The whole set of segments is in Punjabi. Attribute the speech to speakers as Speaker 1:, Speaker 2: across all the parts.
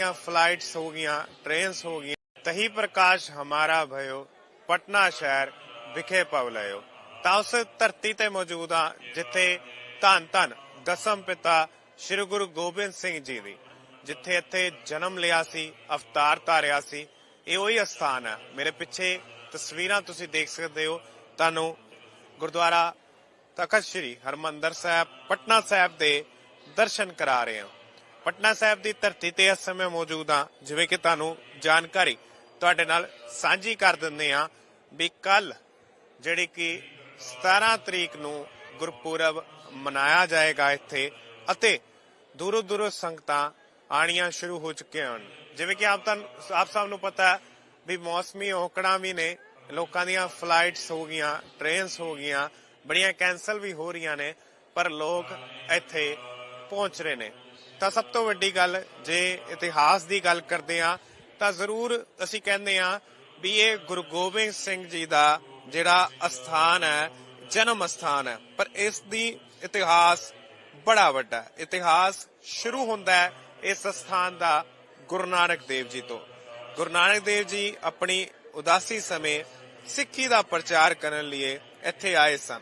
Speaker 1: या फ्लाइट्स हो गया ट्रेन्स हो गई तही प्रकाश हमारा भयो ਪਟਨਾ ਸ਼ਹਿਰ ਵਿਖੇ ਪਵਲਿਓ ਤਾਂ ਉਸ ਧਰਤੀ ਤੇ ਮੌਜੂਦ ਆ ਜਿੱਥੇ ਧੰਨ ਧੰਨ ਦਸਮ ਪਿਤਾ ਸ੍ਰੀ ਗੁਰੂ ਗੋਬਿੰਦ ਸਿੰਘ ਜੀ ਦੀ ਜਿੱਥੇ ਇੱਥੇ ਜਨਮ ਲਿਆ ਸੀ ਅਵਤਾਰ ਧਾਰਿਆ ਸੀ ਇਹ ਉਹੀ ਅਸਥਾਨ ਹੈ ਮੇਰੇ ਪਿੱਛੇ ਤਸਵੀਰਾਂ ਤੁਸੀਂ ਦੇਖ ਸਕਦੇ ਹੋ ਤੁਹਾਨੂੰ ਗੁਰਦੁਆਰਾ ਤਖਤ ਸ੍ਰੀ ਹਰਮੰਦਰ ਸਾਹਿਬ ਪਟਨਾ ਸਾਹਿਬ ਦੇ ਦਰਸ਼ਨ ਕਰਾ ਰਹੇ ਹਾਂ ਪਟਨਾ ਸਾਹਿਬ ਦੀ ਧਰਤੀ ਤੇ ਇਸ ਸਮੇਂ ਮੌਜੂਦ ਆ ਜਿਵੇਂ ਕਿ ਤੁਹਾਨੂੰ ਜਾਣਕਾਰੀ ਤੁਹਾਡੇ ਨਾਲ ਸਾਂਝੀ ਕਰ ਦਿੰਦੇ ਆ ਵੀ ਕੱਲ ਜਿਹੜੀ ਕਿ 17 ਤਰੀਕ ਨੂੰ ਗੁਰਪੁਰਬ ਮਨਾਇਆ ਜਾਏਗਾ ਇੱਥੇ ਅਤੇ ਦੂਰੋਂ ਦੂਰੋਂ ਸੰਗਤਾਂ ਆਣੀਆਂ ਸ਼ੁਰੂ ਹੋ ਚੁੱਕੀਆਂ ਹਨ। ਜਿਵੇਂ ਕਿ ਆਪ ਤਾਂ ਆਪ ਸਭ ਨੂੰ ਪਤਾ ਵੀ ਮੌਸਮੀ ਔਕੜਾਂ ਵੀ ਨੇ, ਲੋਕਾਂ ਦੀਆਂ ਫਲਾਈਟਸ ਹੋ ਗਈਆਂ, ਟ੍ਰੇਨਸ ਹੋ ਗਈਆਂ, ਬੜੀਆਂ ਕੈਨਸਲ ਵੀ ਹੋ ਰਹੀਆਂ ਨੇ, ਪਰ ਲੋਕ ਇੱਥੇ ਪਹੁੰਚ ਰਹੇ ਨੇ। ਤਾਂ ਸਭ ਤੋਂ ਵੱਡੀ ਗੱਲ ਜੇ ਇਤਿਹਾਸ ਦੀ ਗੱਲ ਕਰਦੇ ਆ ਤਾਂ ਜ਼ਰੂਰ ਅਸੀਂ ਕਹਿੰਦੇ ਆ ਵੀ ਇਹ ਗੁਰੂ ਗੋਬਿੰਦ ਸਿੰਘ ਜੀ ਦਾ ਜਿਹੜਾ ਅਸਥਾਨ ਹੈ, ਜਨਮ ਅਸਥਾਨ ਹੈ। ਪਰ ਇਸ ਦੀ ਇਤਿਹਾਸ ਬੜਾ ਵੱਡਾ ਹੈ। ਇਤਿਹਾਸ ਸ਼ੁਰੂ ਹੁੰਦਾ ਹੈ ਇਸ ਸਥਾਨ ਦਾ ਗੁਰੂ ਨਾਨਕ ਦੇਵ ਜੀ ਤੋਂ। ਗੁਰੂ ਨਾਨਕ ਦੇਵ ਜੀ ਆਪਣੀ ਉਦਾਸੀ ਸਮੇਂ ਸਿੱਖੀ ਦਾ ਪ੍ਰਚਾਰ ਕਰਨ ਲਈ ਇੱਥੇ ਆਏ ਸਨ।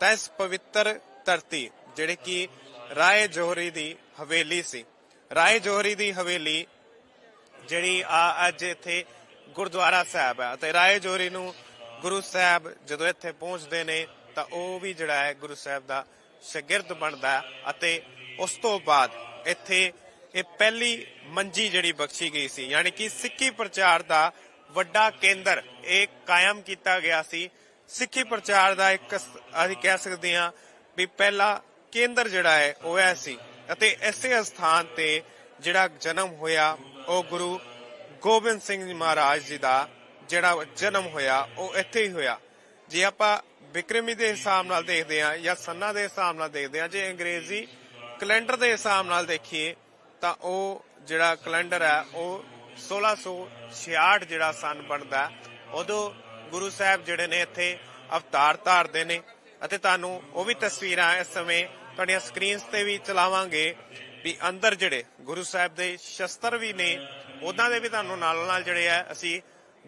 Speaker 1: ਤਾਂ ਇਸ ਪਵਿੱਤਰ ਧਰਤੀ, ਜਿਹੜੇ ਕਿ ਰਾਏ ਜੋਹਰੀ ਦੀ ਹਵੇਲੀ ਸੀ। ਰਾਏ ਜੋਹਰੀ ਦੀ ਹਵੇਲੀ, ਜਿਹੜੀ ਆ ਅੱਜ ਇੱਥੇ ਗੁਰਦੁਆਰਾ ਸਾਹਿਬ ਹੈ ਤੇ ਰਾਏ ਜੋਹਰੀ ਨੂੰ ਗੁਰੂ ਸਾਹਿਬ ਜਦੋਂ ਇੱਥੇ ਪਹੁੰਚਦੇ ਨੇ ਤਾਂ ਉਹ ਵੀ ਜਿਹੜਾ ਹੈ ਗੁਰੂ ਸਾਹਿਬ ਦਾ ਸ਼ਾਗਿਰਦ ਬਣਦਾ ਅਤੇ ਉਸ ਤੋਂ ਬਾਅਦ ਇੱਥੇ ਇਹ ਪਹਿਲੀ ਮੰਜੀ ਜਿਹੜੀ ਬਖਸ਼ੀ ਗਈ ਸੀ, ਯਾਨੀ ਕਿ ਸਿੱਖੀ ਪ੍ਰਚਾਰ ਦਾ ਵੱਡਾ ਕੇਂਦਰ ਇਹ ਕਾਇਮ ਕੀਤਾ ਗਿਆ ਸੀ। ਸਿੱਖੀ ਪ੍ਰਚਾਰ ਦਾ ਇੱਕ ਅਸੀਂ ਕਹਿ ਸਕਦੇ ਹਾਂ ਵੀ ਪਹਿਲਾ ਕੇਂਦਰ ਜਿਹੜਾ ਹੈ ਉਹ ਐ ਸੀ। ਅਤੇ ਇਸੇ ਸਥਾਨ ਤੇ ਜਿਹੜਾ ਜਨਮ ਹੋਇਆ, ਉਹ ਗੁਰੂ ਗੋਬਿੰਦ ਸਿੰਘ ਜੀ ਮਹਾਰਾਜ ਜੀ ਦਾ ਜਿਹੜਾ ਜਨਮ ਹੋਇਆ, ਉਹ ਇੱਥੇ ਹੀ ਹੋਇਆ ਜੇ ਆਪਾਂ ਵਿਕਰਮੀ ਦੇ ਹਿਸਾਬ ਨਾਲ ਦੇਖਦੇ ਹਾਂ ਜਾਂ ਸੰਨਾ ਦੇ ਹਿਸਾਬ ਨਾਲ ਦੇਖਦੇ ਹਾਂ, ਜੇ ਅੰਗਰੇਜ਼ੀ ਕੈਲੰਡਰ ਦੇ ਹਿਸਾਬ ਨਾਲ ਦੇਖੀਏ, ਤਾਂ ਉਹ ਜਿਹੜਾ ਕੈਲੰਡਰ ਹੈ, ਉਹ 1666 ਜਿਹੜਾ ਸਨ ਬਣਦਾ ਹੈ। ਉਦੋਂ ਗੁਰੂ ਸਾਹਿਬ ਜਿਹੜੇ ਨੇ ਇੱਥੇ ਅਵਤਾਰ ਧਾਰਦੇ ਨੇ ਅਤੇ ਤੁਹਾਨੂੰ ਉਹ ਵੀ ਤਸਵੀਰਾਂ ਇਸ ਸਮੇਂ ਤੁਹਾਡੀਆਂ ਸਕਰੀਨਸ ਤੇ ਵੀ ਚਲਾਵਾਂਗੇ ਵੀ ਅੰਦਰ ਜਿਹੜੇ ਗੁਰੂ ਸਾਹਿਬ ਦੇ ਸ਼ਸਤਰ ਵੀ ਨੇ, ਉਹਨਾਂ ਦੇ ਵੀ ਤੁਹਾਨੂੰ ਨਾਲ ਨਾਲ ਜਿਹੜੇ ਆ ਅਸੀਂ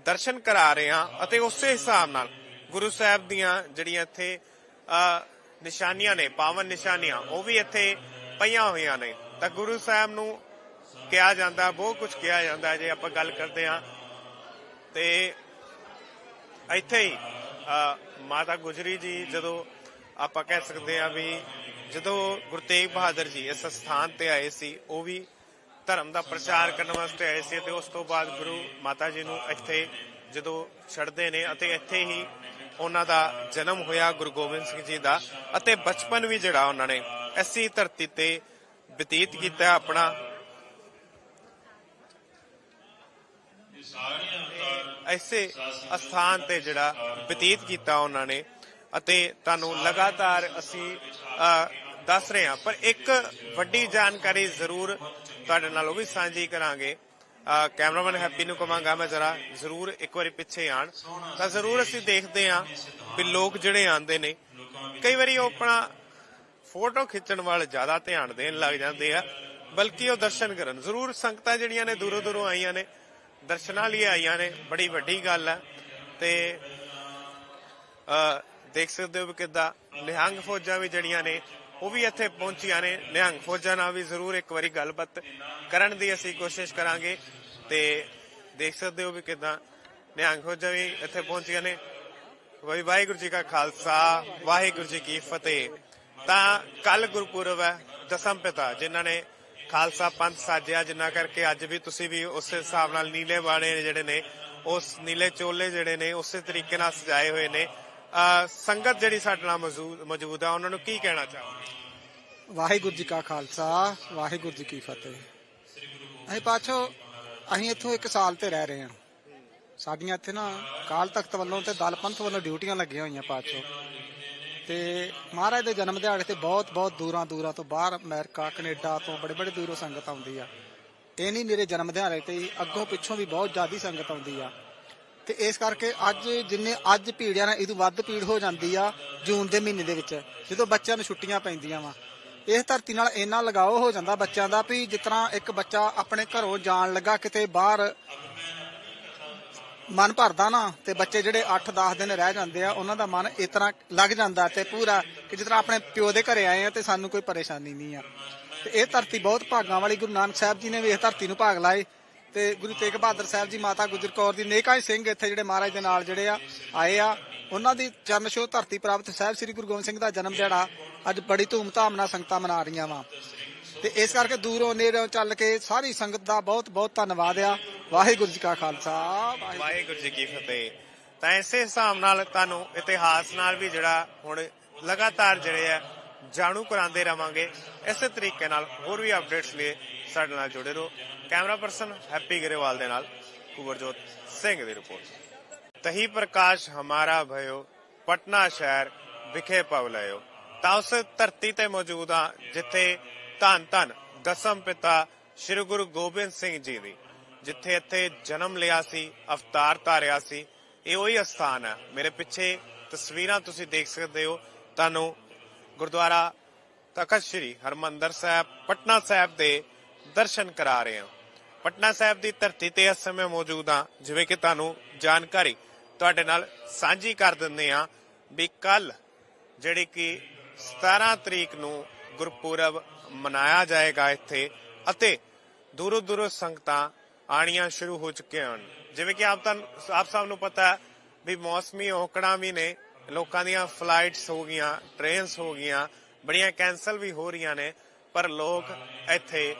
Speaker 1: ਦਰਸ਼ਨ ਕਰਾ ਰਹੇ ਹਾਂ ਅਤੇ ਉਸੇ ਹਿਸਾਬ ਨਾਲ ਗੁਰੂ ਸਾਹਿਬ ਦੀਆਂ ਜਿਹੜੀਆਂ ਇੱਥੇ ਨਿਸ਼ਾਨੀਆਂ ਨੇ, ਪਾਵਨ ਨਿਸ਼ਾਨੀਆਂ, ਉਹ ਵੀ ਇੱਥੇ ਪਈਆਂ ਹੋਈਆਂ ਨੇ। ਤਾਂ ਗੁਰੂ ਸਾਹਿਬ ਨੂੰ ਕਿਹਾ ਜਾਂਦਾ, ਬਹੁਤ ਕੁਝ ਕਿਹਾ ਜਾਂਦਾ ਜੇ ਆਪਾਂ ਗੱਲ ਕਰਦੇ ਹਾਂ। ਤੇ ਇੱਥੇ ਹੀ ਮਾਤਾ ਗੁਜਰੀ ਜੀ ਜਦੋਂ ਆਪਾਂ ਕਹਿ ਸਕਦੇ ਆ ਵੀ ਜਦੋਂ ਗੁਰੂ ਤੇਗ ਬਹਾਦਰ ਜੀ ਇਸ ਸਥਾਨ ਤੇ ਆਏ ਸੀ ਉਹ ਵੀ ਧਰਮ ਦਾ ਪ੍ਰਚਾਰ ਕਰਨ ਵਾਸਤੇ ਆਏ ਸੀ ਤੇ ਉਸ ਤੋਂ ਬਾਅਦ ਗੁਰੂ ਮਾਤਾ ਜੀ ਨੂੰ ਇੱਥੇ ਜਦੋਂ ਛੱਡਦੇ ਨੇ ਅਤੇ ਇੱਥੇ ਹੀ ਉਹਨਾਂ ਦਾ ਜਨਮ ਹੋਇਆ ਗੁਰੂ ਗੋਬਿੰਦ ਸਿੰਘ ਜੀ ਦਾ ਅਤੇ ਬਚਪਨ ਵੀ ਜਿਹੜਾ ਉਹਨਾਂ ਨੇ ਐਸੀ ਧਰਤੀ ਤੇ ਬਤੀਤ ਕੀਤਾ ਆਪਣਾ। ਐਸੇ ਅਸਥਾਨ ਤੇ ਜਿਹੜਾ ਬਤੀਤ ਕੀਤਾ ਉਹਨਾਂ ਨੇ ਅਤੇ ਤੁਹਾਨੂੰ ਲਗਾਤਾਰ ਅਸੀਂ ਅ, ਦੱਸ ਰਹੇ ਹਾਂ ਪਰ ਇੱਕ ਵੱਡੀ ਜਾਣਕਾਰੀ ਜ਼ਰੂਰ ਤੁਹਾਡੇ ਨਾਲ ਉਹ ਵੀ ਸਾਂਝੀ ਕਰਾਂਗੇ। ਕੈਮਰਾਮੈਨ ਹੈਪੀ ਨੂੰ ਕਹਾਂਗਾ ਮੈਂ ਜਰਾ ਜ਼ਰੂਰ ਇੱਕ ਵਾਰੀ ਪਿੱਛੇ ਆਣ। ਤਾਂ ਜ਼ਰੂਰ ਅਸੀਂ ਦੇਖਦੇ ਹਾਂ ਵੀ ਲੋਕ ਜਿਹੜੇ ਆਂਦੇ ਨੇ ਕਈ ਵਾਰੀ ਉਹ ਆਪਣਾ ਫੋਟੋ ਖਿੱਚਣ ਵੱਲ ਜ਼ਿਆਦਾ ਧਿਆਨ ਦੇਣ ਲੱਗ ਜਾਂਦੇ ਆ ਬਲਕਿ ਉਹ ਦਰਸ਼ਨ ਕਰਨ। ਜ਼ਰੂਰ ਸੰਗਤਾਂ ਜਿਹੜੀਆਂ ਨੇ ਦੂਰੋਂ ਦੂਰੋਂ ਆਈਆਂ ਨੇ ਦਰਸ਼ਨਾਂ ਲਈ ਆਈਆਂ ਨੇ ਬੜੀ ਵੱਡੀ ਗੱਲ ਹੈ ਤੇ ਅ, ਦੇਖ ਸਕਦੇ ਹੋ ਵੀ ਕਿੱਦਾਂ ਨਿਹੰਗ ਫੌਜਾਂ ਵੀ ਜਿਹੜੀਆਂ ਨੇ ਉਹ ਵੀ ਇੱਥੇ ਪਹੁੰਚੀਆਂ ਨੇ। ਨਿਹੰਗ ਫੌਜਾਂ ਨਾਲ ਵੀ ਜ਼ਰੂਰ ਇੱਕ ਵਾਰੀ ਗੱਲਬਾਤ ਕਰਨ ਦੀ ਅਸੀਂ ਕੋਸ਼ਿਸ਼ ਕਰਾਂਗੇ ਤੇ ਦੇਖ ਸਕਦੇ ਹੋ ਵੀ ਕਿੱਦਾਂ ਨਿਹੰਗ ਫੌਜਾਂ ਵੀ ਇੱਥੇ ਪਹੁੰਚੀਆਂ ਨੇ। ਵਾਹਿ ਵਾਹਿਗੁਰੂ ਜੀ ਕਾ ਖਾਲਸਾ, ਵਾਹਿਗੁਰੂ ਜੀ ਕੀ ਫਤਿਹ। ਤਾਂ ਕੱਲ ਗੁਰਪੁਰਬ ਹੈ, ਦਸਮ ਪਿਤਾ, ਜਿਨ੍ਹਾਂ ਨੇ ਖਾਲਸਾ ਪੰਥ ਸਾਜਿਆ ਜਿੰਨਾ ਕਰਕੇ ਅੱਜ ਵੀ ਤੁਸੀਂ ਵੀ ਉਸੇ ਹਿਸਾਬ ਨਾਲ ਨੀਲੇ ਬਾਣੇ ਜਿਹੜੇ ਨੇ, ਉਸ ਨੀਲੇ ਚੋਲੇ ਜਿਹੜੇ ਨੇ, ਉਸੇ ਤਰੀਕੇ ਨਾਲ ਸਜਾਏ ਹੋਏ ਨੇ। ਸੰਗਤ ਜਿਹੜੀ ਸਾਡੇ ਨਾਲ ਮੌਜੂਦ ਆ, ਉਹਨਾਂ ਨੂੰ ਕੀ ਕਹਿਣਾ ਚਾਹੋ
Speaker 2: ਵਾਹਿਗੁਰੂ ਜੀ ਕਾ ਖਾਲਸਾ, ਵਾਹਿਗੁਰੂ ਜੀ ਕੀ ਫਤਿਹ। ਅਸੀਂ ਪਾਛੋ, ਅਸੀਂ ਇੱਥੋਂ ਇੱਕ ਸਾਲ ਤੇ ਰਹਿ ਰਹੇ ਹਾਂ। ਸਾਡੀਆਂ ਇੱਥੇ ਨਾ ਕਾਲ ਤਖਤ ਵੱਲੋਂ ਤੇ ਦਲ ਪੰਥ ਵੱਲੋਂ ਡਿਊਟੀਆਂ ਲੱਗੀਆਂ ਹੋਈਆਂ ਪਾਛੋ। ਤੇ ਮਹਾਰਾਜ ਦੇ ਜਨਮ ਦਿਹਾੜੇ ਤੇ ਬਹੁਤ ਬਹੁਤ ਦੂਰਾਂ ਦੂਰਾਂ ਤੋਂ ਬਾਹਰ ਅਮਰੀਕਾ, ਕੈਨੇਡਾ ਤੋਂ ਬੜੇ ਬੜੇ ਦੂਰੋਂ ਸੰਗਤ ਆਉਂਦੀ ਆ। ਇਹ ਨਹੀਂ ਮੇਰੇ ਜਨਮ ਦਿਹਾੜੇ ਤੇ ਅੱਗੋਂ ਪਿੱਛੋਂ ਵੀ ਬਹੁਤ ਜ਼ਿਆਦੀ ਸੰਗਤ ਆਉਂਦੀ ਆ। ਤੇ ਇਸ ਕਰਕੇ ਅੱਜ ਜਿੰਨੇ ਅੱਜ ਭੀੜ ਆ ਨਾ ਇਹ ਤੋਂ ਵੱਧ ਭੀੜ ਹੋ ਜਾਂਦੀ ਆ, ਜੂਨ ਦੇ ਮਹੀਨੇ ਦੇ ਵਿੱਚ, ਜਦੋਂ ਬੱਚਿਆਂ ਨੂੰ ਛੁੱਟੀਆਂ ਪੈਂਦੀਆਂ ਵਾ। ਇਸ ਧਰਤੀ ਨਾਲ ਇੰਨਾ ਲਗਾਓ ਹੋ ਜਾਂਦਾ ਬੱਚਿਆਂ ਦਾ ਵੀ ਜਿਸ ਤਰ੍ਹਾਂ ਇੱਕ ਬੱਚਾ ਆਪਣੇ ਘਰੋਂ ਜਾਣ ਲੱਗਾ ਕਿਤੇ ਬਾਹਰ ਮਨ ਭਰਦਾ ਨਾ, ਤੇ ਬੱਚੇ ਜਿਹੜੇ 8-10 ਦਿਨ ਰਹਿ ਜਾਂਦੇ ਆ, ਉਹਨਾਂ ਦਾ ਮਨ ਇਸ ਤਰ੍ਹਾਂ ਲੱਗ ਜਾਂਦਾ ਤੇ ਪੂਰਾ ਕਿ ਜਿਸ ਤਰ੍ਹਾਂ ਆਪਣੇ ਪਿਓ ਦੇ ਘਰੇ ਆਏ ਆ ਤੇ ਸਾਨੂੰ ਕੋਈ ਪਰੇਸ਼ਾਨੀ ਨਹੀਂ ਆ। ਤੇ ਇਹ ਧਰਤੀ ਬਹੁਤ ਭਾਗਾਂ ਵਾਲੀ ਗੁਰੂ ਨਾਨਕ ਸਾਹਿਬ ਜੀ ਨੇ ਵੀ ਇਸ ਧਰਤੀ ਨੂੰ ਭਾਗ ਲਾਏ। ਤੇ ਗੁਰੂ ਤੇਗ ਬਹਾਦਰ ਸਾਹਿਬ ਜੀ, ਮਾਤਾ ਗੁਜਰ ਕੌਰ ਦੀ ਨੇਕਾਂ ਸਿੰਘ ਇੱਥੇ ਜਿਹੜੇ ਮਹਾਰਾਜ ਦੇ ਨਾਲ ਜਿਹੜੇ ਆ, ਆਏ ਆ। ਉਹਨਾਂ ਦੀ ਚਰਨ ਛੋਹ ਧਰਤੀ ਪ੍ਰਾਪਤ ਸਾਹਿਬ ਸ੍ਰੀ ਗੁਰੂ ਗੋਬਿੰਦ ਸਿੰਘ ਦਾ ਜਨਮ ਦਿਹਾੜਾ ਅੱਜ ਬੜੀ ਧੂਮ-ਧਾਮ ਨਾਲ ਸੰਗਤਾਂ ਮਨਾ ਰਹੀਆਂ ਵਾ। ਤੇ ਇਸ ਕਰਕੇ ਦੂਰੋਂ ਨੇੜੋਂ ਚੱਲ ਕੇ ਸਾਰੀ ਸੰਗਤ ਦਾ ਬਹੁਤ ਬਹੁਤ ਧੰਨਵਾਦ ਆ। ਵਾਹਿਗੁਰੂ ਜੀ ਕਾ ਖਾਲਸਾ ਵਾਹਿਗੁਰੂ
Speaker 1: ਜੀ ਕੀ ਫਤਿਹ। ਤਾਂ ਇਸੇ ਹਿਸਾਬ ਨਾਲ ਤੁਹਾਨੂੰ ਇਤਿਹਾਸ ਨਾਲ ਵੀ ਜਿਹੜਾ ਹੁਣ ਲਗਾਤਾਰ ਜਿਹੜੇ ਆ ਜਾਣੂ ਕਰਾਉਂਦੇ ਰਵਾਂਗੇ। ਇਸੇ ਤਰੀਕੇ ਨਾਲ ਹੋਰ ਵੀ ਅਪਡੇਟਸ ਲਈ ਸਾਡੇ ਨਾਲ ਜੁੜੇ ਰਹੋ। ਕੈਮਰਾ ਪਰਸਨ ਹੈਪੀ ਗਰੇਵਾਲ ਦੇ ਨਾਲ ਕੁਵਰਜੋਤ ਸਿੰਘ ਦੀ ਰਿਪੋਰਟ। ਤਹੀ ਪ੍ਰਕਾਸ਼ ਹਮਾਰਾ ਭਇਓ, ਪਟਨਾ ਸ਼ਹਿਰ ਵਿਖੇ ਪਵਲਇਓ ਤਾਂ ਉਸ ਧਰਤੀ ਤੇ ਮੌਜੂਦ ਆ ਜਿੱਥੇ ਧੰਨ ਧੰਨ ਦਸਮ ਪਿਤਾ ਸ੍ਰੀ ਗੁਰੂ ਗੋਬਿੰਦ ਸਿੰਘ ਜੀ ਦੀ, ਜਿੱਥੇ ਇੱਥੇ ਜਨਮ ਲਿਆ ਸੀ, ਅਵਤਾਰ ਧਾਰਿਆ ਸੀ। ਇਹ ਉਹੀ ਅਸਥਾਨ ਹੈ। ਮੇਰੇ ਪਿੱਛੇ ਤਸਵੀਰਾਂ ਤੁਸੀਂ ਦੇਖ ਸਕਦੇ ਹੋ। ਤੁਹਾਨੂੰ ਗੁਰਦੁਆਰਾ ਤਖਤ ਸ੍ਰੀ ਹਰਮੰਦਰ ਸਾਹਿਬ, ਪਟਨਾ ਸਾਹਿਬ ਦੇ ਦਰਸ਼ਨ ਕਰਾ ਰਹੇ ਹਾਂ। ਪਟਨਾ ਸਾਹਿਬ ਦੀ ਧਰਤੀ ਤੇ ਇਸ ਸਮੇਂ ਮੌਜੂਦ ਹਾਂ। ਜਿਵੇਂ ਕਿ ਤੁਹਾਨੂੰ ਜਾਣਕਾਰੀ ਤੁਹਾਡੇ ਨਾਲ ਸਾਂਝੀ ਕਰ ਦਿੰਦੇ ਹਾਂ ਵੀ ਕੱਲ ਜਿਹੜੀ ਕਿ 17 ਤਰੀਕ ਨੂੰ ਗੁਰਪੁਰਬ ਮਨਾਇਆ ਜਾਏਗਾ ਇੱਥੇ ਅਤੇ ਦੂਰੋਂ ਦੂਰੋਂ ਸੰਗਤਾਂ ਆਣੀਆਂ ਸ਼ੁਰੂ ਹੋ ਚੁੱਕੀਆਂ ਹਨ। ਜਿਵੇਂ ਕਿ ਆਪ ਤਾਂ ਆਪ ਸਭ ਨੂੰ ਪਤਾ ਵੀ ਮੌਸਮੀ ਔਕੜਾਂ ਵੀ ਨੇ। ਲੋਕਾਂ ਦੀਆਂ ਫਲਾਈਟਸ ਹੋ ਗਈਆਂ ਟ੍ਰੇਨਸ ਹੋ ਗਈਆਂ, ਬੜੀਆਂ ਕੈਨਸਲ ਵੀ ਹੋ ਰਹੀਆਂ ਨੇ, ਪਰ ਲੋਕ ਇੱਥੇ